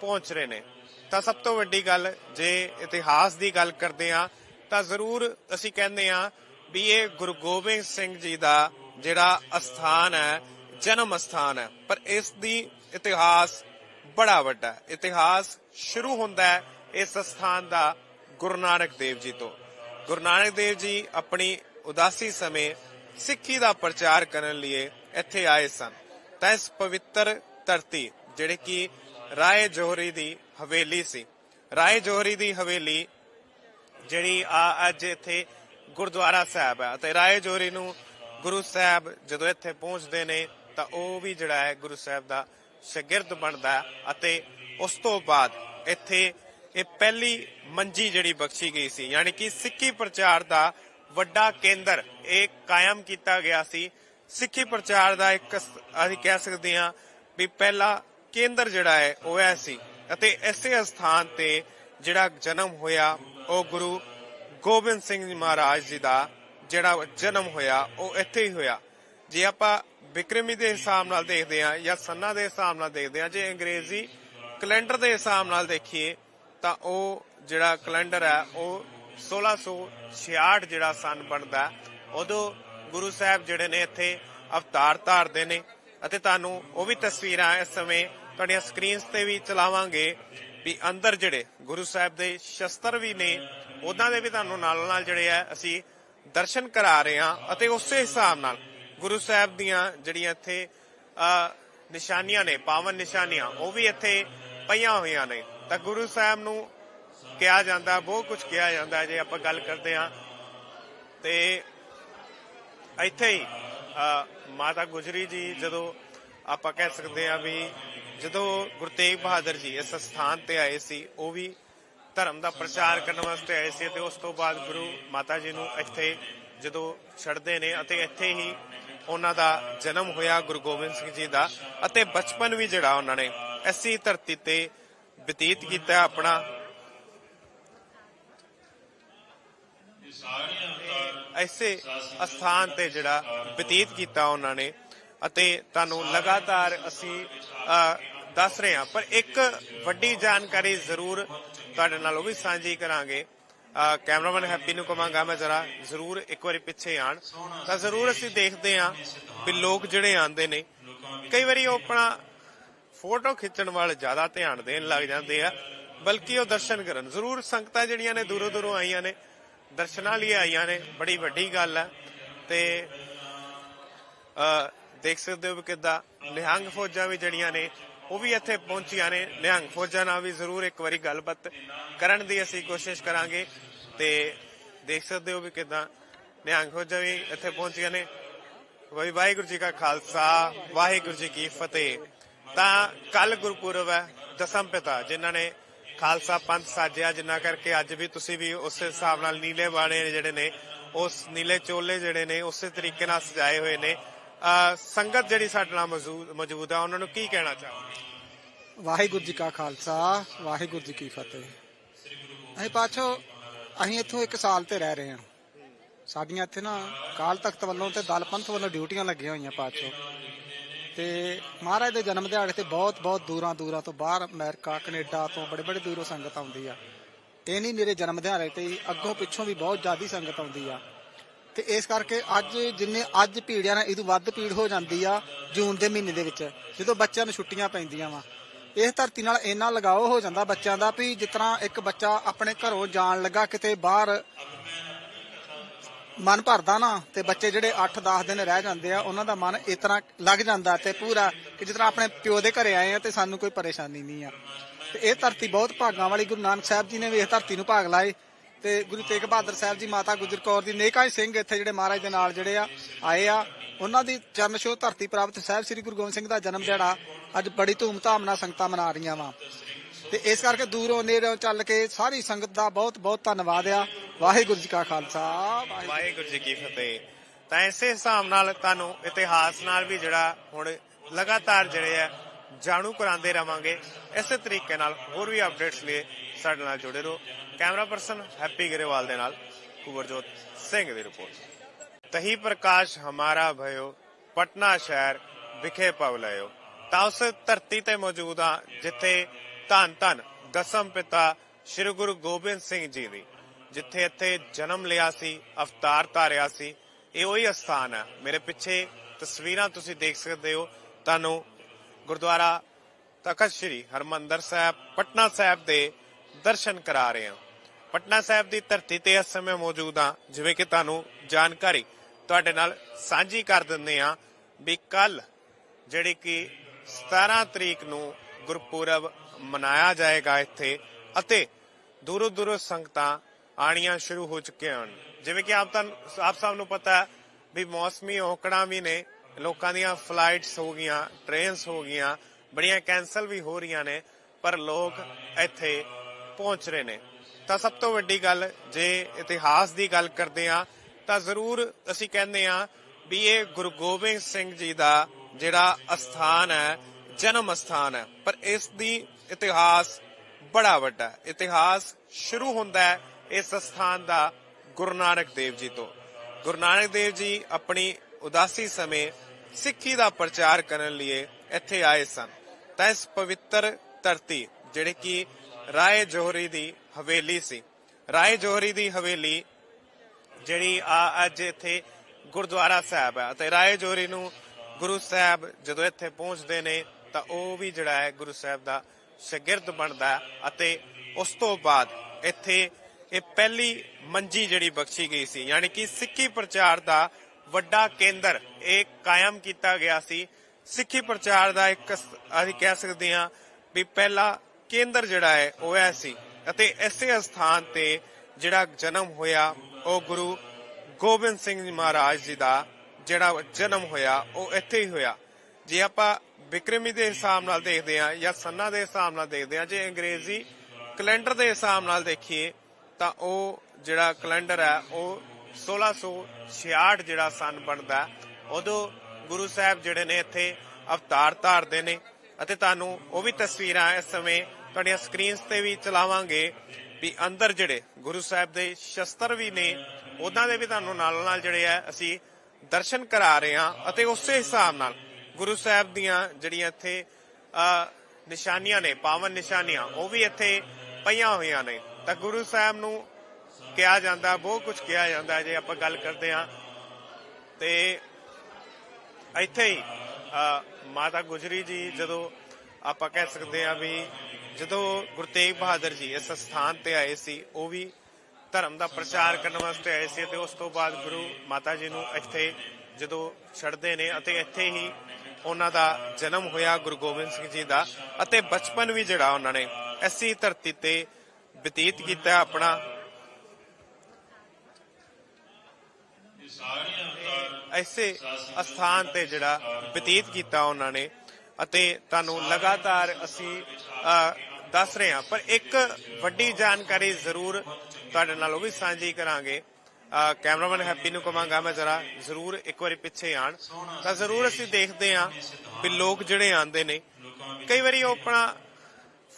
Speaker 1: ਪਹੁੰਚ ਰਹੇ ਨੇ। ਤਾਂ ਸਭ ਤੋਂ ਵੱਡੀ ਗੱਲ, ਜੇ ਇਤਿਹਾਸ ਦੀ ਗੱਲ ਕਰਦੇ ਆ ਤਾਂ ਜ਼ਰੂਰ ਅਸੀਂ ਕਹਿੰਦੇ ਆ ਵੀ ਇਹ ਗੁਰੂ ਗੋਬਿੰਦ ਸਿੰਘ ਜੀ ਦਾ ਜਿਹੜਾ ਅਸਥਾਨ ਹੈ, ਜਨਮ ਅਸਥਾਨ ਹੈ। ਪਰ ਇਸ ਦੀ ਇਤਿਹਾਸ ਬੜਾ ਵੱਡਾ ਹੈ। ਇਤਿਹਾਸ ਸ਼ੁਰੂ ਹੁੰਦਾ ਹੈ ਇਸ ਸਥਾਨ ਦਾ ਗੁਰੂ ਨਾਨਕ ਦੇਵ ਜੀ ਤੋਂ। ਗੁਰੂ ਨਾਨਕ ਦੇਵ ਜੀ ਆਪਣੀ ਉਦਾਸੀ ਸਮੇਂ ਸਿੱਖੀ ਦਾ ਪ੍ਰਚਾਰ ਕਰਨ ਲਈ ਇੱਥੇ ਆਏ ਸਨ। ਤਾਂ ਇਸ ਪਵਿੱਤਰ ਧਰਤੀ ਜਿਹੜੇ ਕਿ ਰਾਏ ਜੋਹਰੀ ਦੀ ਹਵੇਲੀ ਸੀ। ਰਾਏ ਜੋਹਰੀ ਦੀ ਹਵੇਲੀ ਜਿਹੜੀ ਆ ਅੱਜ ਇੱਥੇ ਗੁਰਦੁਆਰਾ ਸਾਹਿਬ ਹੈ ਤੇ ਰਾਏ ਜੋਹਰੀ ਨੂੰ ਗੁਰੂ ਸਾਹਿਬ ਜਦੋਂ ਇੱਥੇ ਪਹੁੰਚਦੇ ਨੇ ਤਾਂ ਉਹ ਵੀ ਜਿਹੜਾ ਹੈ ਗੁਰੂ ਸਾਹਿਬ ਦਾ ਸ਼ਾਗਿਰਦ ਬਣਦਾ ਹੈ ਅਤੇ ਉਸ ਤੋਂ ਬਾਅਦ ਇੱਥੇ ਇਹ ਪਹਿਲੀ ਮੰਜੀ ਜਿਹੜੀ ਬਖਸ਼ੀ ਗਈ ਸੀ। ਯਾਨੀ ਕਿ ਸਿੱਖੀ ਪ੍ਰਚਾਰ ਦਾ ਵੱਡਾ ਕੇਂਦਰ ਇਹ ਕਾਇਮ ਕੀਤਾ ਗਿਆ ਸੀ। ਸਿੱਖੀ ਪ੍ਰਚਾਰ ਦਾ ਇੱਕ ਅਸੀਂ ਕਹਿ ਸਕਦੇ ਹਾਂ ਵੀ ਪਹਿਲਾ ਕੇਂਦਰ ਜਿਹੜਾ ਹੈ, ਉਹ ਐ ਸੀ ਅਤੇ ਇਸੇ ਸਥਾਨ ਤੇ ਜਿਹੜਾ ਜਨਮ ਹੋਇਆ, ਉਹ ਗੁਰੂ ਗੋਬਿੰਦ ਸਿੰਘ ਜੀ ਮਹਾਰਾਜ ਜੀ ਦਾ ਜਿਹੜਾ ਜਨਮ ਹੋਇਆ, ਉਹ ਇੱਥੇ ਹੀ ਹੋਇਆ। ਜੇ ਆਪਾਂ ਵਿਕਰਮੀ ਦੇ ਹਿਸਾਬ ਨਾਲ ਦੇਖਦੇ ਹਾਂ ਜਾਂ ਸੰਨਾ ਦੇ ਹਿਸਾਬ ਨਾਲ ਦੇਖਦੇ ਹਾਂ, ਜੇ ਅੰਗਰੇਜ਼ੀ ਕੈਲੰਡਰ ਦੇ ਹਿਸਾਬ ਨਾਲ ਦੇਖੀਏ, ਤਾਂ ਉਹ ਜਿਹੜਾ ਕੈਲੰਡਰ ਹੈ, ਉਹ 1666 ਜਿਹੜਾ ਸਨ ਬਣਦਾ, ਉਦੋਂ ਗੁਰੂ ਸਾਹਿਬ ਜਿਹੜੇ ਨੇ ਇੱਥੇ ਅਵਤਾਰ ਧਾਰਦੇ ਨੇ ਅਤੇ ਤੁਹਾਨੂੰ ਉਹ ਵੀ ਤਸਵੀਰਾਂ ਇਸ ਸਮੇਂ ਤੁਹਾਡੀਆਂ ਸਕਰੀਨਸ ਤੇ ਵੀ ਚਲਾਵਾਂਗੇ ਵੀ ਅੰਦਰ ਜਿਹੜੇ ਗੁਰੂ ਸਾਹਿਬ ਦੇ ਸ਼ਸਤਰ ਵੀ ਨੇ, ਉਹਨਾਂ ਦੇ ਵੀ ਤੁਹਾਨੂੰ ਨਾਲ ਨਾਲ ਜਿਹੜੇ ਆ ਅਸੀਂ ਦਰਸ਼ਨ ਕਰਾ ਰਹੇ ਹਾਂ ਅਤੇ ਉਸੇ ਹਿਸਾਬ ਨਾਲ ਗੁਰੂ ਸਾਹਿਬ ਦੀਆਂ ਜਿਹੜੀਆਂ ਇੱਥੇ ਨਿਸ਼ਾਨੀਆਂ ਨੇ, ਪਾਵਨ ਨਿਸ਼ਾਨੀਆਂ, ਉਹ ਵੀ ਇੱਥੇ ਪਈਆਂ ਹੋਈਆਂ ਨੇ। ਤਾਂ ਗੁਰੂ ਸਾਹਿਬ ਨੂੰ ਕਿਹਾ ਜਾਂਦਾ, ਬਹੁਤ ਕੁਝ ਕਿਹਾ ਜਾਂਦਾ ਜੇ ਆਪਾਂ ਗੱਲ ਕਰਦੇ ਹਾਂ। ਤੇ ਇੱਥੇ ਹੀ ਮਾਤਾ ਗੁਜਰੀ ਜੀ ਜਦੋਂ ਆਪਾਂ ਕਹਿ ਸਕਦੇ ਆ ਵੀ ਜਦੋਂ ਗੁਰੂ ਤੇਗ ਬਹਾਦਰ ਜੀ ਇਸ ਸਥਾਨ ਤੇ ਆਏ ਸੀ, ਉਹ ਵੀ ਧਰਮ ਦਾ ਪ੍ਰਚਾਰ ਕਰਨ ਵਾਸਤੇ ਆਏ ਸੀ ਤੇ ਉਸ ਤੋਂ ਬਾਅਦ ਗੁਰੂ ਮਾਤਾ ਜੀ ਨੂੰ ਇੱਥੇ ਜਦੋਂ ਛੱਡਦੇ ਨੇ ਅਤੇ ਇੱਥੇ ਹੀ ਉਹਨਾਂ ਦਾ ਜਨਮ ਹੋਇਆ ਗੁਰੂ ਗੋਬਿੰਦ ਸਿੰਘ ਜੀ ਦਾ ਅਤੇ ਬਚਪਨ ਵੀ ਜਿਹੜਾ ਉਹਨਾਂ ਨੇ ਐਸੀ ਧਰਤੀ ਤੇ ਬਤੀਤ ਕੀਤਾ ਆਪਣਾ ਐਸੇ ਅਸਥਾਨ ਤੇ ਜਿਹੜਾ ਬਤੀਤ ਕੀਤਾ ਉਹਨਾਂ ਨੇ ਅਤੇ ਤੁਹਾਨੂੰ ਲਗਾਤਾਰ ਅਸੀਂ ਦੱਸ ਰਹੇ ਹਾਂ ਪਰ ਇੱਕ ਵੱਡੀ ਜਾਣਕਾਰੀ ਜ਼ਰੂਰ ਤੁਹਾਡੇ ਨਾਲ ਉਹ ਵੀ ਸਾਂਝੀ ਕਰਾਂਗੇ। ਕੈਮਰਾਮੈਨ ਹੈਪੀ ਨੂੰ ਕਹਾਂਗਾ ਮੈਂ ਜਰਾ ਜ਼ਰੂਰ ਇੱਕ ਵਾਰੀ ਪਿੱਛੇ ਆਣ। ਤਾਂ ਜ਼ਰੂਰ ਅਸੀਂ ਦੇਖਦੇ ਹਾਂ ਵੀ ਲੋਕ ਜਿਹੜੇ ਆਉਂਦੇ ਨੇ ਕਈ ਵਾਰੀ ਉਹ ਆਪਣਾ ਫੋਟੋ ਖਿੱਚਣ ਵੱਲ ਜ਼ਿਆਦਾ ਧਿਆਨ ਦੇਣ ਲੱਗ ਜਾਂਦੇ ਆ ਬਲਕਿ ਉਹ ਦਰਸ਼ਨ ਕਰਨ। ਜ਼ਰੂਰ ਸੰਗਤਾਂ ਜਿਹੜੀਆਂ ਨੇ ਦੂਰੋਂ ਦੂਰੋਂ ਆਈਆਂ ਨੇ ਦਰਸ਼ਨਾਂ ਲਈ ਆਈਆਂ ਨੇ, ਬੜੀ ਵੱਡੀ ਗੱਲ ਹੈ ਤੇ ਦੇਖ ਸਕਦੇ ਹੋ ਵੀ ਨਿਹੰਗ ਫੌਜਾਂ ਵੀ ਜਿਹੜੀਆਂ ਨੇ, ਉਹ ਵੀ ਇੱਥੇ ਪਹੁੰਚੀਆਂ ਨੇ। ਨਿਹੰਗ ਫੌਜਾਂ ਨਾਲ ਵੀ ਜ਼ਰੂਰ ਇੱਕ ਵਾਰੀ ਗੱਲਬਾਤ ਕਰਨ ਦੀ ਅਸੀਂ ਕੋਸ਼ਿਸ਼ ਕਰਾਂਗੇ। ਤੇ ਦੇਖ ਸਕਦੇ ਹੋ ਵੀ ਕਿਦਾਂ ਨਿਹੰਗ ਫੌਜਾਂ ਵੀ ਇੱਥੇ ਪਹੁੰਚੀਆਂ ਨੇ। ਵਾਹਿ- ਵਾਹਿਗੁਰੂ ਜੀ ਕਾ ਖਾਲਸਾ, ਵਾਹਿਗੁਰੂ ਜੀ ਕੀ ਫਤਿਹ। ਤਾਂ ਕੱਲ ਗੁਰਪੁਰਬ ਹੈ, ਦਸਮ ਪਿਤਾ, ਜਿਨ੍ਹਾਂ ਨੇ ਖਾਲਸਾ ਪੰਥ ਸਾਜਿਆ ਜਿੰਨਾ ਕਰਕੇ ਅੱਜ ਵੀ ਤੁਸੀਂ ਵੀ ਉਸੇ ਹਿਸਾਬ ਨਾਲ ਨੀਲੇ ਬਾਣੇ ਜਿਹੜੇ ਨੇ, ਉਸ ਨੀਲੇ ਚੋਲੇ ਜਿਹੜੇ ਨੇ, ਉਸੇ ਤਰੀਕੇ ਨਾਲ ਸਜਾਏ ਹੋਏ ਨੇ। ਸੰਗਤ ਜਿਹੜੀ ਸਾਡੇ ਨਾਲ ਮੌਜੂਦ ਆ, ਉਹਨਾਂ ਨੂੰ ਕੀ ਕਹਿਣਾ ਚਾਹੋ
Speaker 2: ਵਾਹਿਗੁਰੂ ਜੀ ਕਾ ਖਾਲਸਾ, ਵਾਹਿਗੁਰੂ ਜੀ ਕੀ ਫਤਿਹ। ਅਸੀਂ ਪਾਛੋ, ਅਸੀਂ ਇੱਥੋਂ ਇੱਕ ਸਾਲ ਤੇ ਰਹਿ ਰਹੇ ਹਾਂ। ਸਾਡੀਆਂ ਇੱਥੇ ਨਾ, ਕਾਲ ਤਖਤ ਵੱਲੋਂ ਤੇ ਦਲ ਪੰਥ ਵੱਲੋਂ ਡਿਊਟੀਆਂ ਲੱਗੀਆਂ ਹੋਈਆਂ ਪਾਛੋ। ਤੇ ਮਹਾਰਾਜ ਦੇ ਜਨਮ ਦਿਹਾੜੇ ਤੇ ਬਹੁਤ ਬਹੁਤ ਦੂਰਾਂ ਦੂਰਾਂ ਤੋਂ ਬਾਹਰ ਅਮਰੀਕਾ, ਕੈਨੇਡਾ ਤੋਂ ਬੜੇ ਬੜੇ ਦੂਰੋਂ ਸੰਗਤ ਆਉਂਦੀ ਆ। ਇਹ ਨਹੀਂ ਮੇਰੇ ਜਨਮ ਦਿਹਾੜੇ ਤੇ ਅੱਗੋਂ ਪਿੱਛੋਂ ਵੀ ਬਹੁਤ ਜ਼ਿਆਦੀ ਸੰਗਤ ਆਉਂਦੀ ਆ। ਤੇ ਇਸ ਕਰਕੇ ਅੱਜ ਜਿੰਨੇ ਅੱਜ ਭੀੜ ਆ ਨਾ ਇਹ ਤੋਂ ਵੱਧ ਭੀੜ ਹੋ ਜਾਂਦੀ ਆ, ਜੂਨ ਦੇ ਮਹੀਨੇ ਦੇ ਵਿੱਚ, ਜਦੋਂ ਬੱਚਿਆਂ ਨੂੰ ਛੁੱਟੀਆਂ ਪੈਂਦੀਆਂ ਵਾ। ਇਸ ਧਰਤੀ ਨਾਲ ਇੰਨਾ ਲਗਾਓ ਹੋ ਜਾਂਦਾ ਬੱਚਿਆਂ ਦਾ ਵੀ ਜਿਸ ਤਰ੍ਹਾਂ ਇੱਕ ਬੱਚਾ ਆਪਣੇ ਘਰੋਂ ਜਾਣ ਲੱਗਾ ਕਿਤੇ ਬਾਹਰ ਮਨ ਭਰਦਾ ਨਾ ਤੇ ਬੱਚੇ ਜਿਹੜੇ 8-10 ਦਿਨ ਰਹਿ ਜਾਂਦੇ ਆ, ਉਹਨਾਂ ਦਾ ਮਨ ਇਸ ਤਰ੍ਹਾਂ ਲੱਗ ਜਾਂਦਾ ਤੇ ਪੂਰਾ ਕਿ ਜਿਸ ਤਰ੍ਹਾਂ ਆਪਣੇ ਪਿਓ ਦੇ ਘਰੇ ਆਏ ਆ ਤੇ ਸਾਨੂੰ ਕੋਈ ਪਰੇਸ਼ਾਨੀ ਨਹੀਂ ਆ। ਤੇ ਇਹ ਧਰਤੀ ਬਹੁਤ ਭਾਗਾਂ ਵਾਲੀ ਗੁਰੂ ਨਾਨਕ ਸਾਹਿਬ ਜੀ ਨੇ ਵੀ ਇਸ ਧਰਤੀ ਨੂੰ ਭਾਗ ਲਾਏ ਤੇ ਗੁਰੂ ਤੇਗ ਬਹਾਦਰ ਸਾਹਿਬ ਜੀ, ਮਾਤਾ ਗੁਜਰ ਕੌਰ ਦੀ ਨੇਕਾਂ ਸਿੰਘ ਇੱਥੇ ਜਿਹੜੇ ਮਹਾਰਾਜ ਦੇ ਨਾਲ ਜਿਹੜੇ ਆ, ਆਏ ਆ। ਉਹਨਾਂ ਦੀ ਚਰਨ ਛੋਹ ਧਰਤੀ ਪ੍ਰਾਪਤ ਸਾਹਿਬ ਸ੍ਰੀ ਗੁਰੂ ਗੋਬਿੰਦ ਸਿੰਘ ਦਾ ਜਨਮ ਦਿਹਾੜਾ ਅੱਜ ਬੜੀ ਧੂਮ-ਧਾਮ ਨਾਲ ਸੰਗਤਾਂ ਮਨਾ ਰਹੀਆਂ ਵਾ। ਤੇ ਇਸ ਕਰਕੇ ਦੂਰੋਂ ਨੇੜੋਂ ਚੱਲ ਕੇ ਸਾਰੀ ਸੰਗਤ ਦਾ ਬਹੁਤ ਬਹੁਤ ਧੰਨਵਾਦ ਆ। ਵਾਹਿਗੁਰੂ ਜੀ ਕਾ ਖਾਲਸਾ, ਵਾਹਿਗੁਰੂ
Speaker 1: ਜੀ ਕੀ ਫਤਿਹ। ਤਾਂ ਇਸੇ ਹਿਸਾਬ ਨਾਲ ਤੁਹਾਨੂੰ ਇਤਿਹਾਸ ਨਾਲ ਵੀ ਜਿਹੜਾ ਹੁਣ ਲਗਾਤਾਰ ਜਿਹੜੇ ਆ, ਜਾਣੂ ਕਰਾਉਂਦੇ ਰਵਾਂਗੇ। ਇਸੇ ਤਰੀਕੇ ਨਾਲ ਹੋਰ ਵੀ ਅਪਡੇਟਸ ਲਈ ਸਾਡੇ ਨਾਲ ਜੁੜੇ ਰਹੋ। ਕੈਮਰਾ ਪਰਸਨ ਹੈਪੀ ਗਰੇਵਾਲ ਦੇ ਨਾਲ ਕੁਵਰਜੋਤ ਸਿੰਘ ਦੀ ਰਿਪੋਰਟ। ਤਹੀ ਪ੍ਰਕਾਸ਼ ਹਮਾਰਾ ਭਇਓ, ਪਟਨਾ ਸ਼ਹਿਰ ਵਿਖੇ ਪਵਲਇਓ ਤਾਂ ਉਸ ਧਰਤੀ ਤੇ ਮੌਜੂਦ ਆ ਜਿੱਥੇ ਧੰਨ ਧੰਨ। ਦਸਮ ਪਿਤਾ ਸ੍ਰੀ ਗੁਰੂ ਗੋਬਿੰਦ ਸਿੰਘ ਜੀ ਦੀ, ਜਿੱਥੇ ਇੱਥੇ ਜਨਮ ਲਿਆ ਸੀ, ਅਵਤਾਰ ਧਾਰਿਆ ਸੀ। ਇਹ ਉਹੀ ਅਸਥਾਨ ਹੈ। ਮੇਰੇ ਪਿੱਛੇ ਤਸਵੀਰਾਂ ਤੁਸੀਂ ਦੇਖ ਸਕਦੇ ਹੋ। ਤੁਹਾਨੂੰ ਗੁਰਦੁਆਰਾ ਤਖਤ ਸ੍ਰੀ ਹਰਮੰਦਰ ਸਾਹਿਬ, ਪਟਨਾ ਸਾਹਿਬ ਦੇ ਦਰਸ਼ਨ ਕਰਾ ਰਹੇ ਹਾਂ। ਪਟਨਾ ਸਾਹਿਬ ਦੀ ਧਰਤੀ ਤੇ ਇਸ ਸਮੇਂ ਮੌਜੂਦ ਹਾਂ। ਜਿਵੇਂ ਕਿ ਤੁਹਾਨੂੰ ਜਾਣਕਾਰੀ ਤੁਹਾਡੇ ਨਾਲ ਸਾਂਝੀ ਕਰ ਦਿੰਦੇ ਹਾਂ ਵੀ ਕੱਲ ਜਿਹੜੀ ਕਿ 17 ਤਰੀਕ ਨੂੰ ਗੁਰਪੁਰਬ ਮਨਾਇਆ ਜਾਏਗਾ ਇੱਥੇ ਅਤੇ ਦੂਰੋਂ ਦੂਰੋਂ ਸੰਗਤਾਂ ਆਣੀਆਂ ਸ਼ੁਰੂ ਹੋ ਚੁੱਕੀਆਂ ਹਨ। ਜਿਵੇਂ ਕਿ ਆਪ ਤਾਂ ਆਪ ਸਭ ਨੂੰ ਪਤਾ ਹੈ ਵੀ ਮੌਸਮੀ ਔਕੜਾਂ ਵੀ ਨੇ, ਲੋਕਾਂ ਦੀਆਂ ਫਲਾਈਟਸ ਹੋ ਗਈਆਂ ਟ੍ਰੇਨਸ ਹੋ ਗਈਆਂ, ਬੜੀਆਂ ਕੈਨਸਲ ਵੀ ਹੋ ਰਹੀਆਂ ਨੇ, ਪਰ ਲੋਕ ਇੱਥੇ ਪਹੁੰਚ ਰਹੇ ਨੇ। ਤਾਂ ਸਭ ਤੋਂ ਵੱਡੀ ਗੱਲ ਜੇ ਇਤਿਹਾਸ ਦੀ ਗੱਲ ਕਰਦੇ ਆ ਤਾਂ ਜ਼ਰੂਰ ਅਸੀਂ ਕਹਿੰਦੇ ਆ ਵੀ ਇਹ ਗੁਰੂ ਗੋਬਿੰਦ ਸਿੰਘ ਜੀ ਦਾ ਜਿਹੜਾ ਅਸਥਾਨ ਹੈ ਜਨਮ ਅਸਥਾਨ ਹੈ। ਪਰ ਇਸ ਦੀ ਇਤਿਹਾਸ ਬੜਾ ਵੱਡਾ ਹੈ। ਇਤਿਹਾਸ ਸ਼ੁਰੂ ਹੁੰਦਾ ਹੈ ਇਸ ਸਥਾਨ ਦਾ ਗੁਰੂ ਨਾਨਕ ਦੇਵ ਜੀ ਤੋਂ। ਗੁਰੂ ਨਾਨਕ ਦੇਵ ਜੀ ਆਪਣੀ ਉਦਾਸੀ ਸਮੇਂ ਸਿੱਖੀ ਦਾ ਪ੍ਰਚਾਰ ਕਰਨ ਲਈ ਇੱਥੇ ਆਏ ਸਨ। ਤਾਂ ਇਸ ਪਵਿੱਤਰ ਧਰਤੀ ਜਿਹੜੇ ਕਿ ਰਾਏ ਜੋਹਰੀ ਦੀ ਹਵੇਲੀ ਸੀ। ਰਾਏ ਜੋਹਰੀ ਦੀ ਹਵੇਲੀ ਜਿਹੜੀ ਆ ਅੱਜ ਇੱਥੇ ਗੁਰਦੁਆਰਾ ਸਾਹਿਬ ਹੈ ਤੇ ਰਾਏ ਜੋਹਰੀ ਨੂੰ ਗੁਰੂ ਸਾਹਿਬ ਜਦੋਂ ਇੱਥੇ ਪਹੁੰਚਦੇ ਨੇ ਤਾਂ ਉਹ ਵੀ ਜਿਹੜਾ ਹੈ ਗੁਰੂ ਸਾਹਿਬ ਦਾ ਸ਼ਾਗਿਰਦ ਬਣਦਾ ਅਤੇ ਉਸ ਤੋਂ ਬਾਅਦ ਇੱਥੇ ਇਹ ਪਹਿਲੀ ਮੰਜੀ ਜਿਹੜੀ ਬਖਸ਼ੀ ਗਈ ਸੀ, ਯਾਨੀ ਕਿ ਸਿੱਖੀ ਪ੍ਰਚਾਰ ਦਾ ਵੱਡਾ ਕੇਂਦਰ ਇਹ ਕਾਇਮ ਕੀਤਾ ਗਿਆ ਸੀ। ਸਿੱਖੀ ਪ੍ਰਚਾਰ ਦਾ ਇੱਕ ਅਸੀਂ ਕਹਿ ਸਕਦੇ ਹਾਂ ਵੀ ਪਹਿਲਾ ਕੇਂਦਰ ਜਿਹੜਾ ਹੈ ਉਹ ਐ ਸੀ ਅਤੇ ਇਸੇ ਸਥਾਨ ਤੇ ਜਿਹੜਾ ਜਨਮ ਹੋਇਆ ਉਹ ਗੁਰੂ ਗੋਬਿੰਦ ਸਿੰਘ ਜੀ ਮਹਾਰਾਜ ਜੀ ਦਾ ਜਿਹੜਾ ਜਨਮ ਹੋਇਆ ਉਹ ਇੱਥੇ ਹੀ ਹੋਇਆ। ਜੇ ਆਪਾਂ ਵਿਕਰਮੀ ਦੇ ਹਿਸਾਬ ਨਾਲ ਦੇਖਦੇ ਆ ਜਾਂ ਸੰਨਾ ਦੇ ਹਿਸਾਬ ਨਾਲ ਦੇਖਦੇ ਹਾਂ, ਜੇ ਅੰਗਰੇਜ਼ੀ ਕੈਲੰਡਰ ਦੇ ਹਿਸਾਬ ਨਾਲ ਦੇਖੀਏ, ਤਾਂ ਉਹ ਜਿਹੜਾ ਕੈਲੰਡਰ ਹੈ, ਉਹ 1666 ਜਿਹੜਾ ਸਨ ਬਣਦਾ, ਉਦੋਂ ਗੁਰੂ ਸਾਹਿਬ ਜਿਹੜੇ ਨੇ ਇੱਥੇ ਅਵਤਾਰ ਧਾਰਦੇ ਨੇ। ਅਤੇ ਤੁਹਾਨੂੰ ਉਹ ਵੀ ਤਸਵੀਰਾਂ ਇਸ ਸਮੇਂ ਤੁਹਾਡੀਆਂ ਸਕਰੀਨਸ ਤੇ ਵੀ ਚਲਾਵਾਂਗੇ ਵੀ ਅੰਦਰ ਜਿਹੜੇ ਗੁਰੂ ਸਾਹਿਬ ਦੇ ਸ਼ਸਤਰ ਵੀ ਨੇ, ਉਹਨਾਂ ਦੇ ਵੀ ਤੁਹਾਨੂੰ ਨਾਲ ਨਾਲ ਜਿਹੜੇ ਆ ਅਸੀਂ ਦਰਸ਼ਨ ਕਰਾ ਰਹੇ ਹਾਂ ਅਤੇ ਉਸੇ ਹਿਸਾਬ ਨਾਲ ਗੁਰੂ ਸਾਹਿਬ ਦੀਆਂ ਜਿਹੜੀਆਂ ਇੱਥੇ ਨਿਸ਼ਾਨੀਆਂ ਨੇ, ਪਾਵਨ ਨਿਸ਼ਾਨੀਆਂ, ਉਹ ਵੀ ਇੱਥੇ ਪਈਆਂ ਹੋਈਆਂ ਨੇ। ਤਾਂ ਗੁਰੂ ਸਾਹਿਬ ਨੂੰ ਕਿਹਾ ਜਾਂਦਾ, ਬਹੁਤ ਕੁਝ ਕਿਹਾ ਜਾਂਦਾ, ਜੇ ਆਪਾਂ ਗੱਲ ਕਰਦੇ ਹਾਂ। ਤੇ ਇੱਥੇ ਹੀ ਮਾਤਾ ਗੁਜਰੀ ਜੀ ਜਦੋਂ ਆਪਾਂ ਕਹਿ ਸਕਦੇ ਆ ਵੀ ਜਦੋਂ ਗੁਰੂ ਤੇਗ ਬਹਾਦਰ ਜੀ ਇਸ ਸਥਾਨ ਤੇ ਆਏ ਸੀ, ਉਹ ਵੀ ਧਰਮ ਦਾ ਪ੍ਰਚਾਰ ਕਰਨ ਵਾਸਤੇ ਆਏ ਸੀ ਤੇ ਉਸ ਤੋਂ ਬਾਅਦ ਗੁਰੂ ਮਾਤਾ ਜੀ ਨੂੰ ਇੱਥੇ ਜਦੋਂ ਛੱਡਦੇ ਨੇ ਅਤੇ ਇੱਥੇ ਹੀ ਉਹਨਾਂ ਦਾ ਜਨਮ ਹੋਇਆ ਗੁਰੂ ਗੋਬਿੰਦ ਸਿੰਘ ਜੀ ਦਾ ਅਤੇ ਬਚਪਨ ਵੀ ਜਿਹੜਾ ਉਹਨਾਂ ਨੇ ਐਸੀ ਧਰਤੀ ਤੇ ਬਤੀਤ ਕੀਤਾ ਆਪਣਾ। ਐਸੇ ਅਸਥਾਨ ਤੇ ਜਿਹੜਾ ਬਤੀਤ ਕੀਤਾ ਉਹਨਾਂ ਨੇ ਅਤੇ ਤੁਹਾਨੂੰ ਲਗਾਤਾਰ ਅਸੀਂ ਅ, ਦੱਸ ਰਹੇ ਹਾਂ। ਪਰ ਇੱਕ ਵੱਡੀ ਜਾਣਕਾਰੀ ਜ਼ਰੂਰ ਤੁਹਾਡੇ ਨਾਲ ਉਹ ਵੀ ਸਾਂਝੀ ਕਰਾਂਗੇ। ਕੈਮਰਾਮੈਨ ਹੈਪੀ ਨੂੰ ਕਵਾਂਗਾ ਮੈਂ ਜ਼ਰਾ ਜ਼ਰੂਰ ਇੱਕ ਵਾਰੀ ਪਿੱਛੇ ਆਣ। ਤਾਂ ਜ਼ਰੂਰ ਅਸੀਂ ਦੇਖਦੇ ਹਾਂ ਵੀ ਲੋਕ ਜਿਹੜੇ ਆਉਂਦੇ ਨੇ ਕਈ ਵਾਰੀ ਉਹ ਆਪਣਾ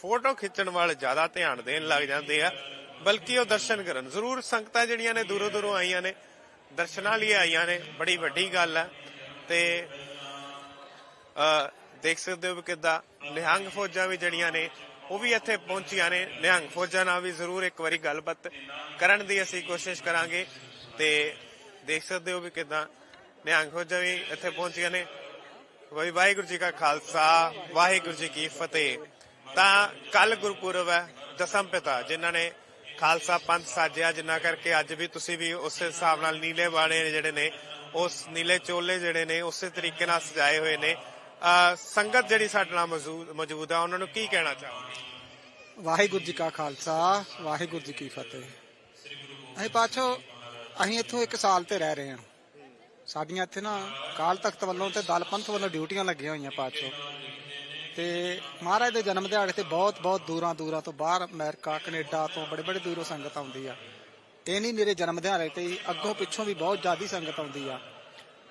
Speaker 1: ਫੋਟੋ ਖਿੱਚਣ ਵੱਲ ਜ਼ਿਆਦਾ ਧਿਆਨ ਦੇਣ ਲੱਗ ਜਾਂਦੇ ਆ ਬਲਕਿ ਉਹ ਦਰਸ਼ਨ ਕਰਨ। ਜ਼ਰੂਰ ਸੰਗਤਾਂ ਜਿਹੜੀਆਂ ਨੇ ਦੂਰੋਂ ਦੂਰੋਂ ਆਈਆਂ ਨੇ ਦਰਸ਼ਨਾਂ ਲਈ ਆਈਆਂ ਨੇ ਬੜੀ ਵੱਡੀ ਗੱਲ ਹੈ ਤੇ ਅ, ਦੇਖ ਸਕਦੇ ਹੋ ਵੀ ਨਿਹੰਗ ਫੌਜਾਂ ਵੀ ਜਿਹੜੀਆਂ ਨੇ ਉਹ ਵੀ ਇੱਥੇ ਪਹੁੰਚੀਆਂ ਨੇ। ਨਿਹੰਗ ਫੌਜਾਂ ਨਾਲ ਵੀ ਜ਼ਰੂਰ ਇੱਕ ਵਾਰੀ ਗੱਲਬਾਤ ਕਰਨ ਦੀ ਅਸੀਂ ਕੋਸ਼ਿਸ਼ ਕਰਾਂਗੇ। ਤੇ ਦੇਖ ਸਕਦੇ ਹੋ ਵੀ ਕਿੱਦਾਂ ਨਿਹੰਗ ਫੌਜਾਂ ਵੀ ਇੱਥੇ ਪਹੁੰਚੀਆਂ ਨੇ। ਵਾਹਿ ਵਾਹਿਗੁਰੂ ਜੀ ਕਾ ਖਾਲਸਾ, ਵਾਹਿਗੁਰੂ ਜੀ ਕੀ ਫਤਿਹ। ਤਾਂ ਕੱਲ ਗੁਰਪੁਰਬ ਹੈ, ਦਸਮ ਪਿਤਾ, ਜਿਨ੍ਹਾਂ ਨੇ ਖਾਲਸਾ ਪੰਥ ਸਾਜਿਆ ਜਿੰਨਾ ਕਰਕੇ ਅੱਜ ਵੀ ਤੁਸੀਂ ਵੀ ਉਸੇ ਹਿਸਾਬ ਨਾਲ ਨੀਲੇ ਬਾਣੇ ਨੇ ਜਿਹੜੇ ਨੇ, ਉਸ ਨੀਲੇ ਚੋਲੇ ਜਿਹੜੇ ਨੇ, ਉਸੇ ਤਰੀਕੇ ਨਾਲ ਸਜਾਏ ਹੋਏ ਨੇ। ਸੰਗਤ ਜਿਹੜੀ ਸਾਡੇ ਨਾਲ ਮੌਜੂਦ ਮੌਜੂਦ ਆ, ਉਹਨਾਂ ਨੂੰ ਕੀ ਕਹਿਣਾ ਚਾਹੋਗੇ?
Speaker 2: ਵਾਹਿਗੁਰੂ ਜੀ ਕਾ ਖਾਲਸਾ, ਵਾਹਿਗੁਰੂ ਜੀ ਕੀ ਫਤਿਹ। ਅਸੀਂ ਪਾਛੋ ਅਸੀਂ ਇੱਥੋਂ ਇੱਕ ਸਾਲ ਤੇ ਰਹਿ ਰਹੇ ਹਾਂ। ਸਾਡੀਆਂ ਇੱਥੇ ਨਾ ਕਾਲ ਤਖਤ ਵੱਲੋਂ ਤੇ ਦਲ ਪੰਥ ਵੱਲੋਂ ਡਿਊਟੀਆਂ ਲੱਗੀਆਂ ਹੋਈਆਂ ਪਾਛੋ ਤੇ ਮਹਾਰਾਜ ਦੇ ਜਨਮ ਦਿਹਾੜੇ ਤੇ ਬਹੁਤ ਬਹੁਤ ਦੂਰਾਂ ਦੂਰਾਂ ਤੋਂ ਬਾਹਰ ਅਮਰੀਕਾ, ਕੈਨੇਡਾ ਤੋਂ ਬੜੇ ਬੜੇ ਦੂਰੋਂ ਸੰਗਤ ਆਉਂਦੀ ਆ। ਇਹ ਨਹੀਂ ਮੇਰੇ ਜਨਮ ਦਿਹਾੜੇ ਤੇ ਅੱਗੋਂ ਪਿੱਛੋਂ ਵੀ ਬਹੁਤ ਜ਼ਿਆਦੀ ਸੰਗਤ ਆਉਂਦੀ ਆ।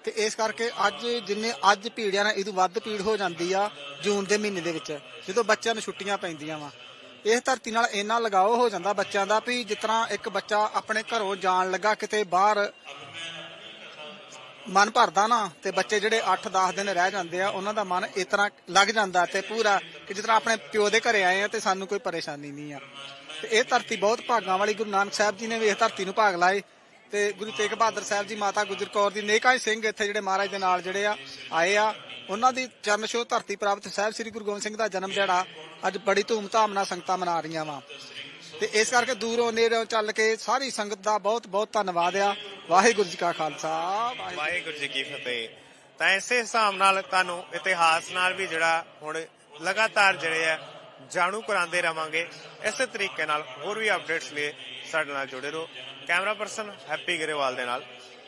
Speaker 2: ਤੇ ਇਸ ਕਰਕੇ ਅੱਜ ਜਿੰਨੇ, ਅੱਜ ਭੀੜਿਆ ਨਾ ਇਹ ਤੋਂ ਵੱਧ ਭੀੜ ਹੋ ਜਾਂਦੀ ਆ ਜੂਨ ਦੇ ਮਹੀਨੇ ਦੇ ਵਿੱਚ, ਜਦੋਂ ਬੱਚਿਆਂ ਨੂੰ ਛੁੱਟੀਆਂ ਪੈਂਦੀਆਂ ਵਾ। ਇਸ ਧਰਤੀ ਨਾਲ ਇੰਨਾ ਲਗਾਓ ਹੋ ਜਾਂਦਾ ਬੱਚਿਆਂ ਦਾ ਵੀ ਜਿਸ ਤਰ੍ਹਾਂ ਇੱਕ ਬੱਚਾ ਆਪਣੇ ਘਰੋਂ ਜਾਣ ਲੱਗਾ ਕਿਤੇ ਬਾਹਰ ਮਨ ਭਰਦਾ ਨਾ ਤੇ ਬੱਚੇ ਜਿਹੜੇ 8-10 ਦਿਨ ਰਹਿ ਜਾਂਦੇ ਆ, ਉਹਨਾਂ ਦਾ ਮਨ ਇਸ ਤਰ੍ਹਾਂ ਲੱਗ ਜਾਂਦਾ ਤੇ ਪੂਰਾ ਕਿ ਜਿਸ ਤਰ੍ਹਾਂ ਆਪਣੇ ਪਿਓ ਦੇ ਘਰੇ ਆਏ ਆ ਤੇ ਸਾਨੂੰ ਕੋਈ ਪਰੇਸ਼ਾਨੀ ਨਹੀਂ ਆ। ਤੇ ਇਹ ਧਰਤੀ ਬਹੁਤ ਭਾਗਾਂ ਵਾਲੀ ਗੁਰੂ ਨਾਨਕ ਸਾਹਿਬ ਜੀ ਨੇ ਵੀ ਇਸ ਧਰਤੀ ਨੂੰ ਭਾਗ ਲਾਏ। ਤੇ ਗੁਰੂ ਤੇਗ ਬਹਾਦਰ ਸਾਹਿਬ ਜੀ, ਮਾਤਾ ਗੁਜਰ ਕੌਰ ਦੀ ਨੇਕਾਂ ਸਿੰਘ ਇੱਥੇ ਜਿਹੜੇ ਮਹਾਰਾਜ ਦੇ ਨਾਲ ਜਿਹੜੇ ਆ, ਆਏ ਆ। ਉਹਨਾਂ ਦੀ ਚਰਨ ਛੋਹ ਧਰਤੀ ਪ੍ਰਾਪਤ ਸਾਹਿਬ ਸ੍ਰੀ ਗੁਰੂ ਗੋਬਿੰਦ ਸਿੰਘ ਦਾ ਜਨਮ ਦਿਹਾੜਾ ਅੱਜ ਬੜੀ ਧੂਮ-ਧਾਮ ਨਾਲ ਸੰਗਤਾਂ ਮਨਾ ਰਹੀਆਂ ਵਾ। ਤੇ ਇਸ ਕਰਕੇ ਦੂਰੋਂ ਨੇੜੋਂ ਚੱਲ ਕੇ ਸਾਰੀ ਸੰਗਤ ਦਾ ਬਹੁਤ ਬਹੁਤ ਧੰਨਵਾਦ ਆ। ਵਾਹਿਗੁਰੂ ਜੀ ਕਾ ਖਾਲਸਾ ਵਾਹਿਗੁਰੂ
Speaker 1: ਜੀ ਕੀ ਫਤਿਹ। ਤਾਂ ਇਸੇ ਹਿਸਾਬ ਨਾਲ ਤੁਹਾਨੂੰ ਇਤਿਹਾਸ ਨਾਲ ਵੀ ਜਿਹੜਾ ਹੁਣ ਲਗਾਤਾਰ ਜਿਹੜੇ ਆ ਜਾਣੂ ਕਰਾਉਂਦੇ ਰਵਾਂਗੇ। ਇਸੇ ਤਰੀਕੇ ਨਾਲ ਹੋਰ ਵੀ ਅਪਡੇਟਸ ਲਈ ਸਾਡੇ ਨਾਲ ਜੁੜੇ ਰਹੋ। ਕੈਮਰਾ ਪਰਸਨ ਹੈਪੀ ਗਰੇਵਾਲ ਦੇ ਨਾਲ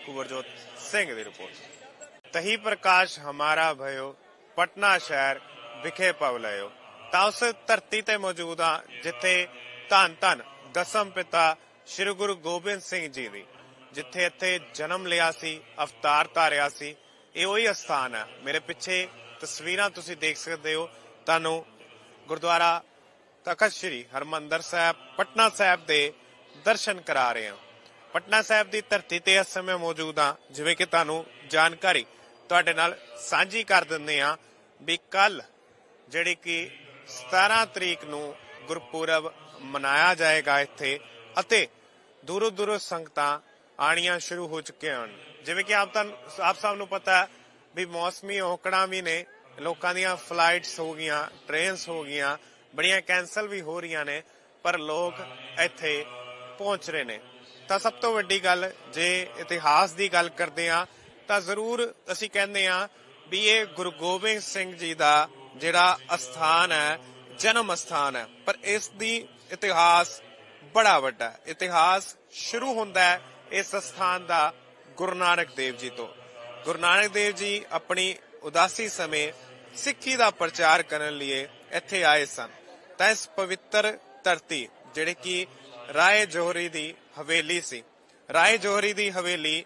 Speaker 1: ਕੁਬਰਜੋਤ ਸਿੰਘ ਦੀ ਰਿਪੋਰਟ। ਤਹੀ ਪ੍ਰਕਾਸ਼ ਹਮਾਰਾ ਭਇਓ, ਪਟਨਾ ਸ਼ਹਿਰ ਵਿਖੇ ਪਵਲਇਓ ਤਾਂ ਉਸ ਧਰਤੀ ਤੇ ਮੌਜੂਦ ਆ ਜਿੱਥੇ ਧੰਨ ਧੰਨ ਦਸਮ ਪਿਤਾ ਸ੍ਰੀ ਗੁਰੂ ਗੋਬਿੰਦ ਸਿੰਘ ਜੀ ਦੀ, ਜਿੱਥੇ ਇੱਥੇ ਜਨਮ ਲਿਆ ਸੀ, ਅਵਤਾਰ ਧਾਰਿਆ ਸੀ। ਇਹ ਉਹੀ ਅਸਥਾਨ ਹੈ। ਮੇਰੇ ਪਿੱਛੇ ਤਸਵੀਰਾਂ ਤੁਸੀਂ ਦੇਖ ਸਕਦੇ ਹੋ। ਤੁਹਾਨੂੰ ਗੁਰਦੁਆਰਾ ਤਖਤ ਸ੍ਰੀ ਹਰਮੰਦਰ ਸਾਹਿਬ, ਪਟਨਾ ਸਾਹਿਬ ਦੇ ਦਰਸ਼ਨ ਕਰਾ ਰਹੇ ਹਾਂ। ਪਟਨਾ ਸਾਹਿਬ ਦੀ ਧਰਤੀ ਤੇ ਇਸ ਸਮੇਂ ਮੌਜੂਦ ਹਾਂ, ਜਿਵੇਂ ਕਿ ਤੁਹਾਨੂੰ ਜਾਣਕਾਰੀ ਤੁਹਾਡੇ ਨਾਲ ਸਾਂਝੀ ਕਰ ਦਿੰਦੇ ਹਾਂ ਵੀ ਕੱਲ ਜਿਹੜੀ ਕਿ 17 ਤਰੀਕ ਨੂੰ ਗੁਰਪੁਰਬ ਮਨਾਇਆ ਜਾਏਗਾ ਇੱਥੇ ਅਤੇ ਦੂਰੋਂ ਦੂਰੋਂ ਸੰਗਤਾਂ ਆਣੀਆਂ ਸ਼ੁਰੂ ਹੋ ਚੁੱਕੀਆਂ ਹਨ। ਜਿਵੇਂ ਕਿ ਆਪ ਤਾਂ ਆਪ ਸਭ ਨੂੰ ਪਤਾ ਵੀ ਮੌਸਮੀ ਔਕੜਾਂ ਵੀ ਨੇ ਲੋਕਾਂ ਦੀਆਂ ਫਲਾਈਟਸ ਹੋ ਗਈਆਂ ਟ੍ਰੇਨਸ ਹੋ ਗਈਆਂ, ਬੜੀਆਂ ਕੈਨਸਲ ਵੀ ਹੋ ਰਹੀਆਂ ਨੇ, ਪਰ ਲੋਕ ਇੱਥੇ ਪਹੁੰਚ ਰਹੇ ਨੇ। ਤਾਂ ਸਭ ਤੋਂ ਵੱਡੀ ਗੱਲ, ਜੇ ਇਤਿਹਾਸ ਦੀ ਗੱਲ ਕਰਦੇ ਆ ਤਾਂ ਜ਼ਰੂਰ ਅਸੀਂ ਕਹਿੰਦੇ ਆ ਵੀ ਇਹ ਗੁਰੂ ਗੋਬਿੰਦ ਸਿੰਘ ਜੀ ਦਾ ਜਿਹੜਾ ਅਸਥਾਨ ਹੈ, ਜਨਮ ਅਸਥਾਨ ਹੈ। ਪਰ ਇਸ ਦੀ ਇਤਿਹਾਸ ਬੜਾ ਵੱਡਾ ਹੈ। ਇਤਿਹਾਸ ਸ਼ੁਰੂ ਹੁੰਦਾ ਹੈ ਇਸ ਸਥਾਨ ਦਾ ਗੁਰੂ ਨਾਨਕ ਦੇਵ ਜੀ ਤੋਂ। ਗੁਰੂ ਨਾਨਕ ਦੇਵ ਜੀ ਆਪਣੀ ਉਦਾਸੀ ਸਮੇਂ ਸਿੱਖੀ ਦਾ ਪ੍ਰਚਾਰ ਕਰਨ ਲਈ ਇੱਥੇ ਆਏ ਸਨ। ਤਾਂ ਇਸ ਪਵਿੱਤਰ ਧਰਤੀ ਜਿਹੜੇ ਕਿ ਰਾਏ ਜੋਹਰੀ ਦੀ ਹਵੇਲੀ ਸੀ। ਰਾਏ ਜੋਹਰੀ ਦੀ ਹਵੇਲੀ